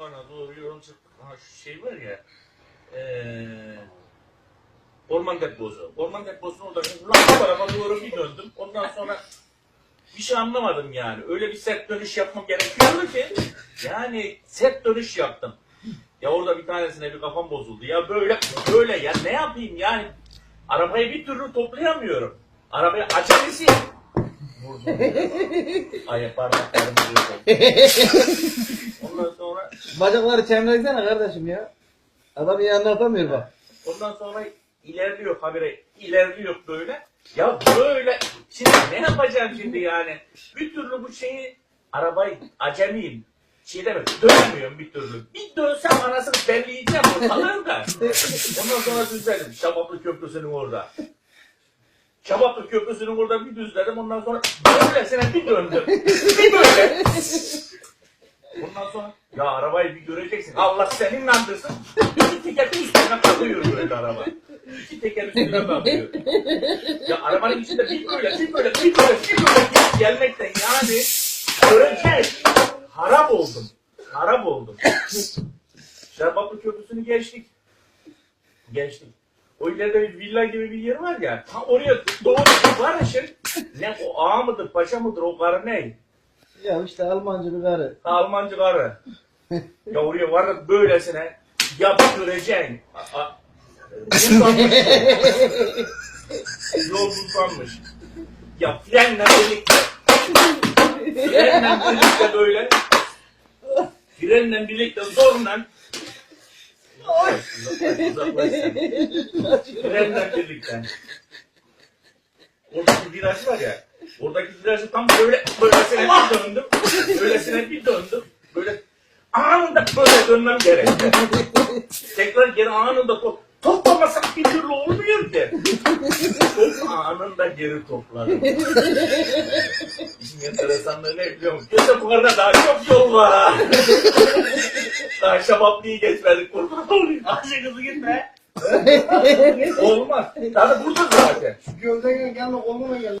Ormana doğru çıktık. Ha şu şey var ya. Eee orman deposu. Orman deposunun orada lan tarafa doğru bir döndüm. Ondan sonra bir şey anlamadım yani. Öyle bir sert dönüş yapmam gerekiyordu ki. Yani sert dönüş yaptım. Ya orada bir tanesine bir kafam bozuldu. Ya böyle böyle ya ne yapayım yani. Arabayı bir türlü toplayamıyorum. Arabayı acelesi vurdum. Ay parmaklarımı vurdum. Ondan sonra Bacakları çemreksene kardeşim ya. Adam iyi anlatamıyor bak. Ondan sonra ilerliyor habire ilerliyor böyle. Ya böyle şimdi ne yapacağım şimdi yani? Bir türlü bu şeyi arabayı acemiyim. Şey demek dönemiyorum bir türlü. Bir dönsem anasını belleyeceğim ortalığım da. Ondan sonra düzledim. Şabaplı Köprüsü'nün orada. Şabaplı Köprüsü'nün orada bir düzledim. Ondan sonra böylesine bir döndüm. Bir böyle. Ondan sonra ya arabayı bir göreceksin. Allah senin landırsın. İki teker üstüne kalıyor böyle araba. İki teker üstüne kalıyor. Ya arabanın içinde bir böyle, bir böyle, bir böyle, bir böyle gelmekten yani göreceğiz. Harap oldum. Harap oldum. Şerbaplı Köprüsü'nü geçtik. Geçtik. O ileride bir villa gibi bir yer var ya. Ha oraya doğru var ya şey. Ne o ağa mıdır, paşa mıdır, o karı ne? Ya işte Almancı bir karı. Almancı karı. ya oraya var ya böylesine ya bir göreceksin. A- a- Buzlanmış. Yol buzlanmış. Ya frenle birlikte. Frenle birlikte böyle. Frenle birlikte zorla. Uzaklaş, uzaklaş sen. Frenle birlikte. Oradaki viraj var ya. Oradaki virajı tam böyle böylesine bir döndüm. Böylesine bir döndüm. Böyle anında böyle dönmem gerekti. Tekrar geri anında top, toplamasak bir türlü olmuyor ki. Çok anında geri topladım. İşin enteresanlığı ne biliyor musun? Göze bu arada daha çok yol var ha. Daha şabaplıyı geçmedik kurban olayım. Ayşe kızı gitme. Olmaz. Daha da burada zaten. Gölden gel koluna gel.